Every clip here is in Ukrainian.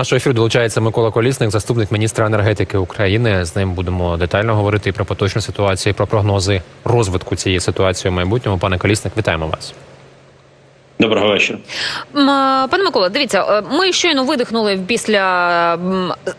Нашого ефіру долучається Микола Колісник, заступник міністра енергетики України. З ним будемо детально говорити і про поточну ситуацію, і про прогнози розвитку цієї ситуації в майбутньому. Пане Колісник, вітаємо вас. Доброго вечора. Е, Пане Микола, дивіться, е, ми щойно видихнули після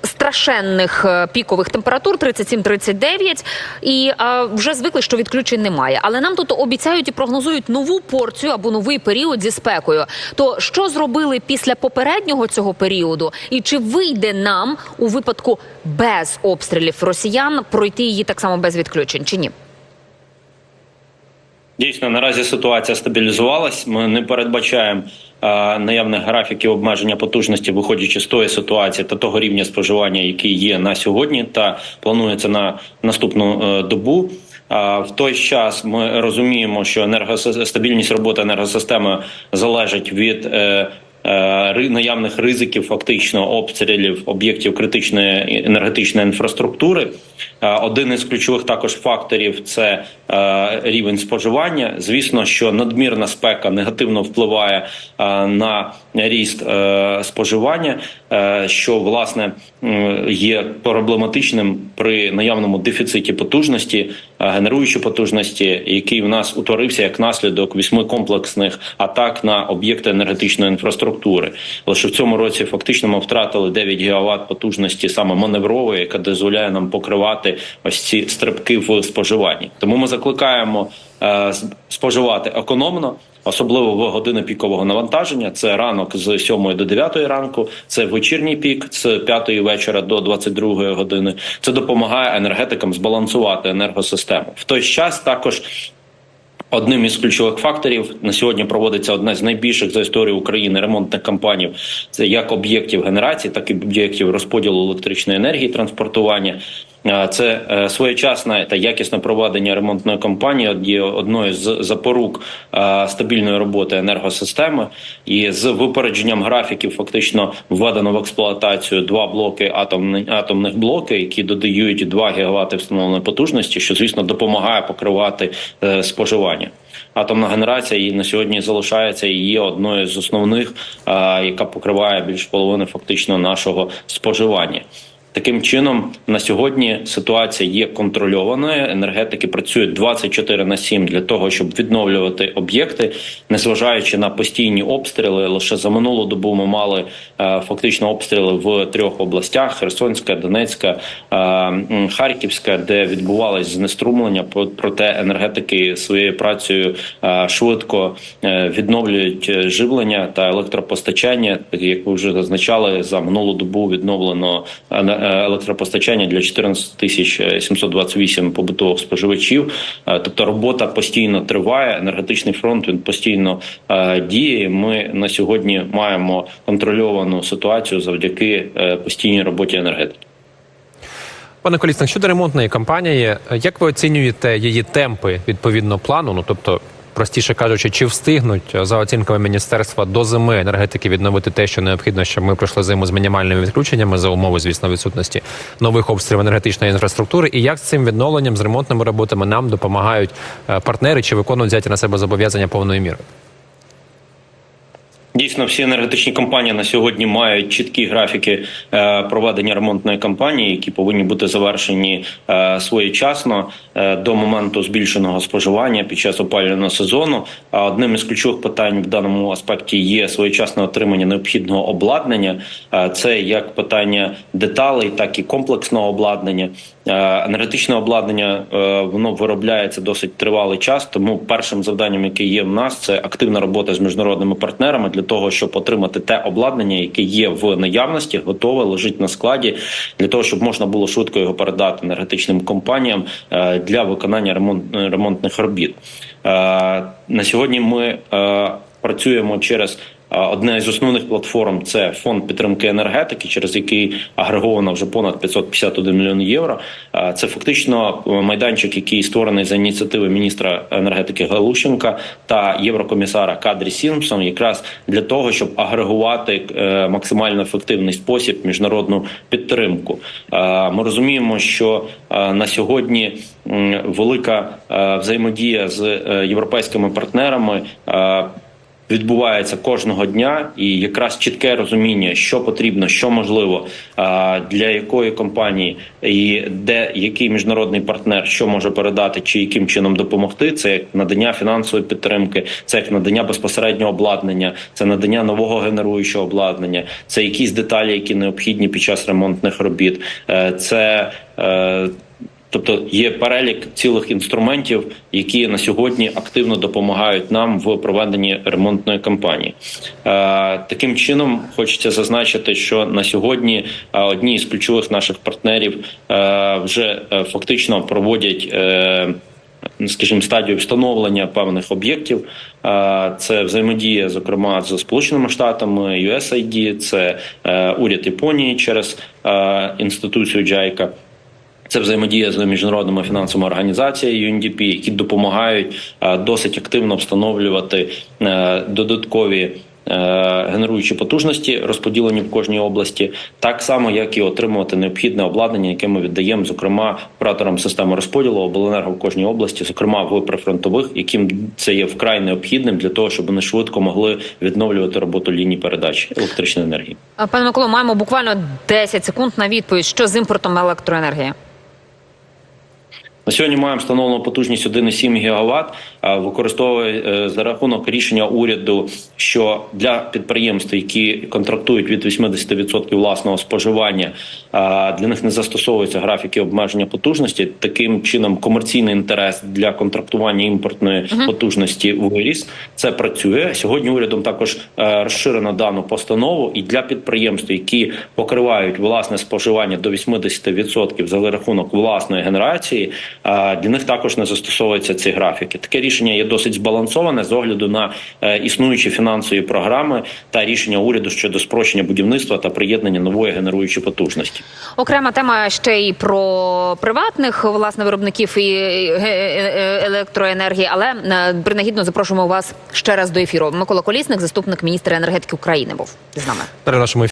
страшенних е, пікових температур 37-39, і вже звикли, що відключень немає. Але нам тут обіцяють і прогнозують нову порцію або новий період зі спекою. То що зробили після попереднього цього періоду, і чи вийде нам у випадку без обстрілів росіян пройти її так само без відключень, чи ні? Дійсно, наразі ситуація стабілізувалась. Ми не передбачаємо е, наявних графіків обмеження потужності, виходячи з тої ситуації та того рівня споживання, який є на сьогодні, та планується на наступну е, добу. А в той час ми розуміємо, що енергостабільність роботи енергосистеми залежить від е, наявних ризиків, фактично обстрілів об'єктів критичної енергетичної інфраструктури. Е, Один із ключових також факторів це е, рівень споживання. Звісно, що надмірна спека негативно впливає е, на ріст е, споживання, е, що власне є проблематичним при наявному дефіциті потужності, е, генеруючої потужності, який в нас утворився як наслідок вісьми комплексних атак на об'єкти енергетичної інфраструктури. Лише в цьому році фактично ми втратили 9 гігават потужності саме маневрової, яка дозволяє нам покривати ось ці стрибки в споживанні. Тому ми закликаємо е, споживати економно. Особливо в години пікового навантаження, це ранок з 7 до 9 ранку, це вечірній пік з 5 вечора до 22 години. Це допомагає енергетикам збалансувати енергосистему. В той час також Одним із ключових факторів на сьогодні проводиться одна з найбільших за історію України ремонтних кампаній. Це як об'єктів генерації, так і об'єктів розподілу електричної енергії, транспортування. Це е, своєчасне та якісне проведення ремонтної кампанії є одною з запорук стабільної роботи енергосистеми, і з випередженням графіків фактично введено в експлуатацію два блоки атомні, атомних блоки, які додають 2 ГВт встановленої потужності, що звісно допомагає покривати е, споживання. Атомна генерація і на сьогодні залишається і є одною з основних, яка покриває більш половини фактично нашого споживання. Таким чином, на сьогодні ситуація є контрольованою. Енергетики працюють 24 на 7 для того, щоб відновлювати об'єкти, незважаючи на постійні обстріли. Лише за минулу добу ми мали е, фактично обстріли в трьох областях: Херсонська, Донецька, е, Харківська, де відбувалось знеструмлення. Про- Проте енергетики своєю працею е, швидко відновлюють живлення та електропостачання. Так як ви вже зазначали, за минулу добу відновлено електропостачання для 14 тисяч 728 побутових споживачів. Е, Тобто робота постійно триває. Енергетичний фронт він постійно е, діє. Ми на сьогодні маємо контрольовану ситуацію завдяки е, постійній роботі енергетики. Пане Колісник, щодо ремонтної кампанії, як ви оцінюєте її темпи відповідно плану? Ну тобто, простіше кажучи, чи встигнуть за оцінками міністерства до зими енергетики відновити те, що необхідно, щоб ми пройшли зиму з мінімальними відключеннями за умови, звісно, відсутності нових обстрілів енергетичної інфраструктури? І як з цим відновленням, з ремонтними роботами нам допомагають е, партнери чи виконують взяті на себе зобов'язання повною мірою? Дійсно, всі енергетичні компанії на сьогодні мають чіткі графіки е, проведення ремонтної кампанії, які повинні бути завершені е, своєчасно е, до моменту збільшеного споживання під час опалювального сезону. А одним із ключових питань в даному аспекті є своєчасне отримання необхідного обладнання. Це як питання деталей, так і комплексного обладнання. Енергетичне обладнання воно виробляється досить тривалий час. Тому першим завданням, яке є в нас, це активна робота з міжнародними партнерами для того, щоб отримати те обладнання, яке є в наявності, готове лежить на складі, для того, щоб можна було швидко його передати енергетичним компаніям е, для виконання ремонт, ремонтних робіт. Е, На сьогодні ми е, працюємо через. Одна з основних платформ це фонд підтримки енергетики, через який агреговано вже понад 551 мільйон євро. Це фактично е, майданчик, який створений за ініціативи міністра енергетики Галущенка та єврокомісара Кадрі Сімпсон, якраз для того, щоб агрегувати е, максимально ефективний спосіб міжнародну підтримку. Ми розуміємо, що на сьогодні велика е, взаємодія з європейськими партнерами. Відбувається кожного дня, і якраз чітке розуміння, що потрібно, що можливо для якої компанії і де який міжнародний партнер що може передати, чи яким чином допомогти. Це як надання фінансової підтримки, це як надання безпосереднього обладнання, це надання нового генеруючого обладнання, це якісь деталі, які необхідні під час ремонтних робіт. Е, Це е, Тобто є перелік цілих інструментів, які на сьогодні активно допомагають нам в проведенні ремонтної кампанії. Е, таким чином хочеться зазначити, що на сьогодні е, одні з ключових наших партнерів е, вже фактично проводять. Скажімо, стадію встановлення певних об'єктів, це взаємодія, зокрема, з Сполученими Штатами, USAID, це уряд Японії через інституцію JICA. Це взаємодія з міжнародними фінансовими організаціями UNDP, які допомагають е, досить активно встановлювати е, додаткові. е, Генеруючі потужності розподілені в кожній області, так само як і отримувати необхідне обладнання, яке ми віддаємо, зокрема операторам системи розподілу обленерго в кожній області, зокрема в прифронтових, яким це є вкрай необхідним для того, щоб вони швидко могли відновлювати роботу ліній передачі електричної енергії. Пане Миколо, маємо буквально 10 секунд на відповідь, що з імпортом електроенергії. На сьогодні маємо встановлену потужність 1,7 ГВт, використовує е, за рахунок рішення уряду, що для підприємств, які контрактують від 80% власного споживання, для них не застосовуються графіки обмеження потужності. Таким чином, комерційний інтерес для контрактування імпортної потужності виріс. Це працює сьогодні. Урядом також е, розширено дану постанову, і для підприємств, які покривають власне споживання до 80% за рахунок власної генерації, для них також не застосовуються ці графіки. Таке рішення є досить збалансоване з огляду на е, існуючі фінансові програми та рішення уряду щодо спрощення будівництва та приєднання нової генеруючої потужності. Окрема тема ще й про приватних власне виробників і е, е, електроенергії, але е, принагідно запрошуємо вас ще раз до ефіру. Микола Колісник, заступник міністра енергетики України, був з нами. В нашому